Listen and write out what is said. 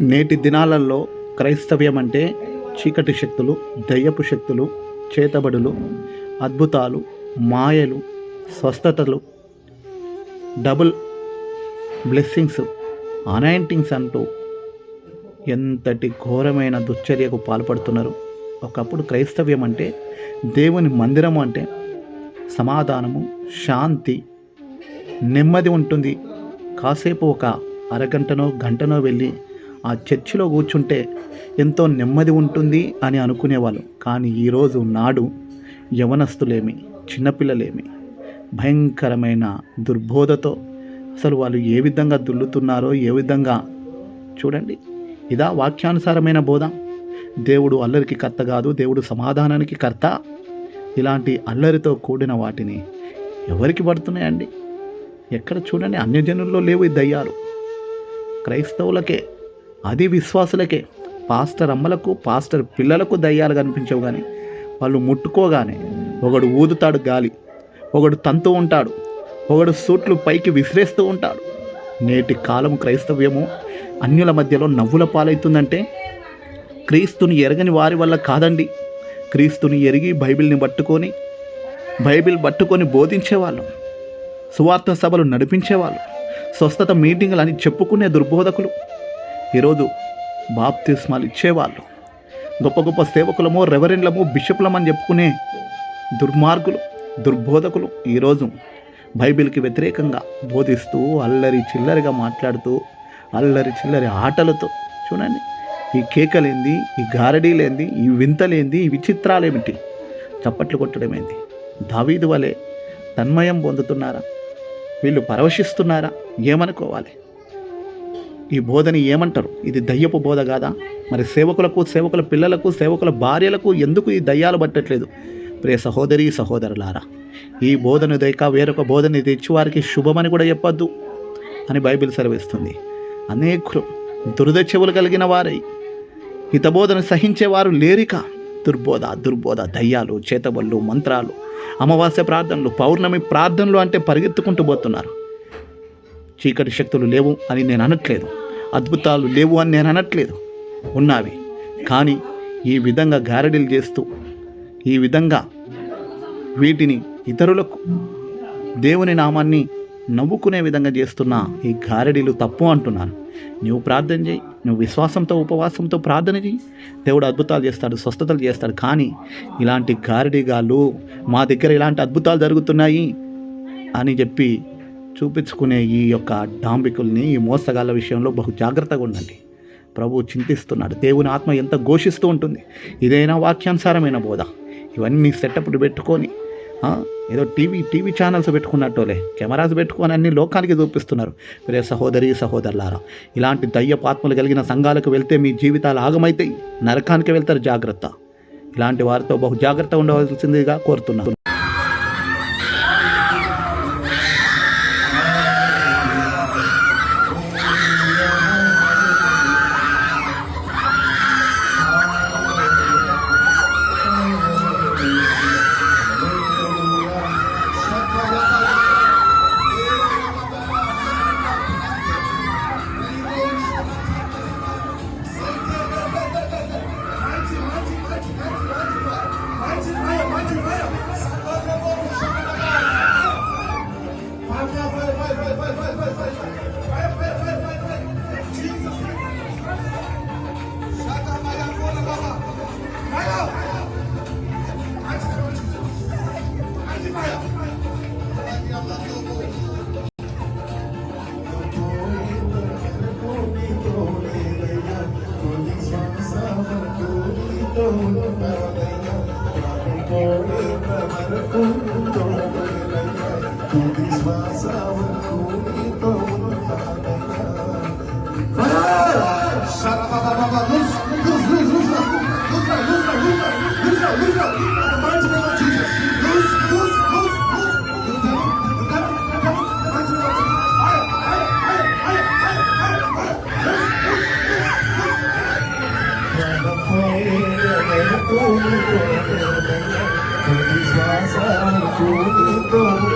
నేటి దినాలలో క్రైస్తవ్యం అంటే చీకటి శక్తులు దయ్యపు శక్తులు చేతబడులు అద్భుతాలు మాయలు స్వస్థతలు డబుల్ బ్లెస్సింగ్స్ అనాయింటింగ్స్ అంటూ ఎంతటి ఘోరమైన దుశ్చర్యకు పాల్పడుతున్నారు. ఒకప్పుడు క్రైస్తవ్యం అంటే దేవుని మందిరము అంటే సమాధానము శాంతి నెమ్మది ఉంటుంది. కాసేపు ఒక అరగంటనో గంటనో వెళ్ళి ఆ చర్చిలో కూర్చుంటే ఎంతో నెమ్మది ఉంటుంది అని అనుకునేవాళ్ళు. కానీ ఈరోజు నాడు యవనస్తులేమి చిన్నపిల్లలేమి భయంకరమైన దుర్బోధతో అసలు వాళ్ళు ఏ విధంగా దుల్లుతున్నారో ఏ విధంగా చూడండి ఇదా వాక్యానుసారమైన బోధ. దేవుడు అల్లరికి కర్త కాదు దేవుడు సమాధానానికి కర్త. ఇలాంటి అల్లరితో కూడిన వాటిని ఎవరికి పడుతున్నాయండి? ఎక్కడ చూడండి అన్యజనుల్లో లేవు ఈ దయ్యాలు. క్రైస్తవులకే అది విశ్వాసులకే. పాస్టర్ అమ్మలకు పాస్టర్ పిల్లలకు దయ్యాలు కనిపించవు కానీ వాళ్ళు ముట్టుకోగానే ఒకడు ఊదుతాడు గాలి ఒకడు తంతు ఉంటాడు ఒకడు సూట్లు పైకి విసిరేస్తూ ఉంటాడు. నేటి కాలం క్రైస్తవ్యము అన్యుల మధ్యలో నవ్వుల పాలవుతుందంటే క్రీస్తుని ఎరగని వారి వల్ల కాదండి. క్రీస్తుని ఎరిగి బైబిల్ని పట్టుకొని బైబిల్ పట్టుకొని బోధించేవాళ్ళు. సువార్త సభలు నడిపించేవాళ్ళు. స్వస్థత మీటింగులు అని చెప్పుకునే దుర్బోధకులు. ఈరోజు బాప్తిస్మాలు ఇచ్చేవాళ్ళు. గొప్ప గొప్ప సేవకులము రెవరెండ్లము బిషప్లమని చెప్పుకునే దుర్మార్గులు దుర్బోధకులు ఈరోజు బైబిల్కి వ్యతిరేకంగా బోధిస్తూ అల్లరి చిల్లరిగా మాట్లాడుతూ అల్లరి చిల్లరి ఆటలతో చూడండి. ఈ కేకలేంది ఈ గారడీలేంది ఈ వింతలేంది ఈ విచిత్రాలేమిటి? చప్పట్లు కొట్టడమేంది? దావీదు వలె తన్మయం పొందుతున్నారా? వీళ్ళు పరవశిస్తున్నారా? ఏమనుకోవాలి? ఈ బోధని ఏమంటారు? ఇది దయ్యపు బోధ కాదా? మరి సేవకులకు సేవకుల పిల్లలకు సేవకుల భార్యలకు ఎందుకు ఈ దయ్యాలు పట్టట్లేదు? ప్రియ సహోదరి సహోదరులారా ఈ బోధను దయక వేరొక బోధని తెచ్చి వారికి శుభమని కూడా చెప్పొద్దు అని బైబిల్ సెలవిస్తుంది. అనేకులు దురద చెవులు కలిగిన వారై హితబోధను సహించేవారు లేరిక దుర్బోధ దుర్బోధ దయ్యాలు చేతబళ్ళు మంత్రాలు అమావాస్య ప్రార్థనలు పౌర్ణమి ప్రార్థనలు అంటే పరిగెత్తుకుంటూ పోతున్నారు. చీకటి శక్తులు లేవు అని నేను అనట్లేదు. అద్భుతాలు లేవు అని నేను అనట్లేదు. ఉన్నవి. కానీ ఈ విధంగా గారడీలు చేస్తూ ఈ విధంగా వీటిని ఇతరులకు దేవుని నామాన్ని నవ్వుకునే విధంగా చేస్తున్న ఈ గారడీలు తప్పు అంటున్నాను. నువ్వు ప్రార్థన చేయి. నువ్వు విశ్వాసంతో ఉపవాసంతో ప్రార్థన చేయి. దేవుడు అద్భుతాలు చేస్తాడు స్వస్థతలు చేస్తాడు. కానీ ఇలాంటి గారడీగాళ్ళు మా దగ్గర ఇలాంటి అద్భుతాలు జరుగుతున్నాయి అని చెప్పి చూపించుకునే ఈ యొక్క డాంబికుల్ని ఈ మోసగాళ్ళ విషయంలో బహు జాగ్రత్తగా ఉండండి. ప్రభు చింతిస్తున్నాడు. దేవుని ఆత్మ ఎంత ఘోషిస్తూ ఉంటుంది. ఇదైనా వాక్యానుసారమైన బోధ. ఇవన్నీ సెటప్లు పెట్టుకొని ఏదో టీవీ టీవీ ఛానల్స్ పెట్టుకున్నట్టులే. కెమెరాస్ పెట్టుకొని అన్ని లోకానికి చూపిస్తున్నారు. మీరే సహోదరి సహోదరులారా ఇలాంటి దయ్యపాత్మలు కలిగిన సంఘాలకు వెళ్తే మీ జీవితాలు ఆగమైతాయి. నరకానికి వెళ్తారు జాగ్రత్త. ఇలాంటి వారితో బహు జాగ్రత్త ఉండవలసిందిగా కోరుతున్నాను. vai, vai, vai. Oh,